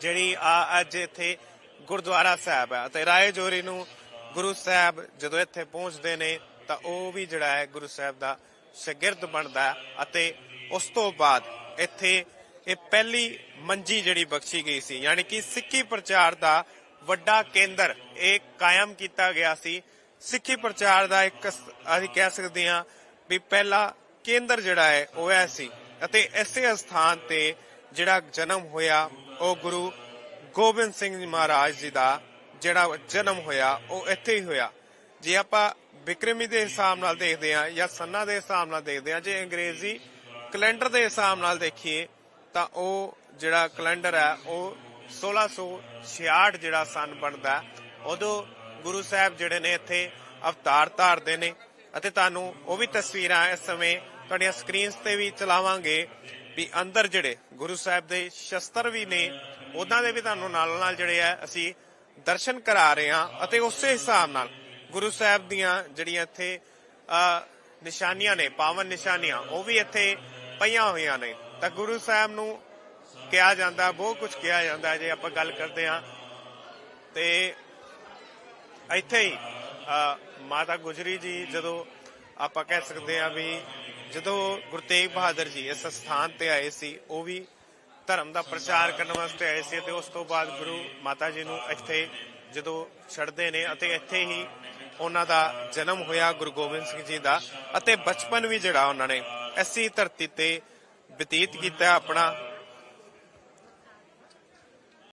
Speaker 1: ਜਿਹੜੀ ਆ ਅੱਜ ਇੱਥੇ ਗੁਰਦੁਆਰਾ ਸਾਹਿਬ ਹੈ ਤੇ ਰਾਏ ਜੋਹਰੀ ਨੂੰ ਗੁਰੂ ਸਾਹਿਬ ਜਦੋਂ ਇੱਥੇ ਪਹੁੰਚਦੇ ਨੇ ਤਾਂ ਉਹ ਵੀ ਜਿਹੜਾ ਹੈ ਗੁਰੂ ਸਾਹਿਬ ਦਾ ਸ਼ਾਗਿਰਦ ਬਣਦਾ ਹੈ ਅਤੇ ਉਸ ਤੋਂ ਬਾਅਦ ਇੱਥੇ ਇਹ ਪਹਿਲੀ ਮੰਜੀ ਜਿਹੜੀ ਬਖਸ਼ੀ ਗਈ ਸੀ। ਯਾਨੀ ਕਿ ਸਿੱਖੀ ਪ੍ਰਚਾਰ ਦਾ ਵੱਡਾ ਕੇਂਦਰ ਇਹ ਕਾਇਮ ਕੀਤਾ ਗਿਆ ਸੀ। ਸਿੱਖੀ ਪ੍ਰਚਾਰ ਦਾ ਇੱਕ ਅਸੀਂ ਕਹਿ ਸਕਦੇ ਹਾਂ ਵੀ ਪਹਿਲਾ ਕੇਂਦਰ ਜਿਹੜਾ ਹੈ, ਉਹ ਐ ਸੀ। ਅਤੇ ਇਸੇ ਸਥਾਨ ਤੇ ਜਿਹੜਾ ਜਨਮ ਹੋਇਆ, ਉਹ ਗੁਰੂ ਗੋਬਿੰਦ ਸਿੰਘ ਜੀ ਮਹਾਰਾਜ ਜੀ ਦਾ ਜਿਹੜਾ ਜਨਮ ਹੋਇਆ, ਉਹ ਇੱਥੇ ਹੀ ਹੋਇਆ। ਜੇ ਆਪਾਂ ਵਿਕਰਮੀ ਦੇ ਹਿਸਾਬ ਨਾਲ ਦੇਖਦੇ ਆ ਜਾਂ ਸੰਨਾ ਦੇ ਹਿਸਾਬ ਨਾਲ ਦੇਖਦੇ ਆ ਜੇ ਅੰਗਰੇਜ਼ੀ ਕੈਲੰਡਰ ਦੇ ਹਿਸਾਬ ਨਾਲ ਦੇਖੀਏ, ਤਾਂ ਉਹ ਜਿਹੜਾ ਕੈਲੰਡਰ ਹੈ, ਉਹ 1666 ਜਿਹੜਾ ਸਨ ਬਣਦਾ, ਉਦੋਂ ਗੁਰੂ ਸਾਹਿਬ ਜਿਹੜੇ ਨੇ ਇੱਥੇ ਅਵਤਾਰ ਧਾਰਦੇ ਨੇ ਅਤੇ ਤੁਹਾਨੂੰ ਉਹ ਵੀ ਤਸਵੀਰਾਂ ਇਸ ਸਮੇਂ ਤੁਹਾਡੀਆਂ ਸਕਰੀਨਸ ਤੇ ਵੀ ਚਲਾਵਾਂਗੇ ਵੀ ਅੰਦਰ ਜਿਹੜੇ ਗੁਰੂ ਸਾਹਿਬ ਦੇ ਸ਼ਸਤਰ ਵੀ ਨੇ, ਉਹਨਾਂ ਦੇ ਵੀ ਤੁਹਾਨੂੰ ਨਾਲ ਨਾਲ ਜਿਹੜੇ ਆ ਅਸੀਂ ਦਰਸ਼ਨ ਕਰਾ ਰਹੇ ਹਾਂ ਅਤੇ ਉਸੇ ਹਿਸਾਬ ਨਾਲ ਗੁਰੂ ਸਾਹਿਬ ਦੀਆਂ ਜਿਹੜੀਆਂ ਇੱਥੇ ਨਿਸ਼ਾਨੀਆਂ ਨੇ, ਪਾਵਨ ਨਿਸ਼ਾਨੀਆਂ, ਉਹ ਵੀ ਇੱਥੇ ਪਈਆਂ ਹੋਈਆਂ ਨੇ। ਤਾਂ ਗੁਰੂ ਸਾਹਿਬ ਨੂੰ ਕਿਹਾ ਜਾਂਦਾ, ਬਹੁਤ ਕੁਝ ਕਿਹਾ ਜਾਂਦਾ ਜੇ ਆਪਾਂ ਗੱਲ ਕਰਦੇ ਹਾਂ। ਤੇ ਇੱਥੇ ਹੀ ਮਾਤਾ ਗੁਜਰੀ ਜੀ ਜਦੋਂ ਆਪਾਂ ਕਹਿ ਸਕਦੇ ਹਾਂ ਵੀ ਜਦੋਂ ਗੁਰੂ ਤੇਗ ਬਹਾਦਰ ਜੀ ਇਸ ਸਥਾਨ ਤੇ ਆਏ ਸੀ, ਉਹ ਵੀ ਧਰਮ ਦਾ ਪ੍ਰਚਾਰ ਕਰਨ ਵਾਸਤੇ ਆਏ ਸੀ ਤੇ ਉਸ ਤੋਂ ਬਾਅਦ ਗੁਰੂ ਮਾਤਾ ਜੀ ਨੂੰ ਇੱਥੇ ਜਦੋਂ ਛੱਡਦੇ ਨੇ ਅਤੇ ਇੱਥੇ ਹੀ ਉਹਨਾਂ ਦਾ ਜਨਮ ਹੋਇਆ ਗੁਰੂ ਗੋਬਿੰਦ ਸਿੰਘ ਜੀ ਦਾ ਅਤੇ ਬਚਪਨ ਵੀ ਜਿਹੜਾ ਉਹਨਾਂ ਨੇ ਐਸੀ ਧਰਤੀ ਤੇ ਬਤੀਤ ਕੀਤਾ ਆਪਣਾ।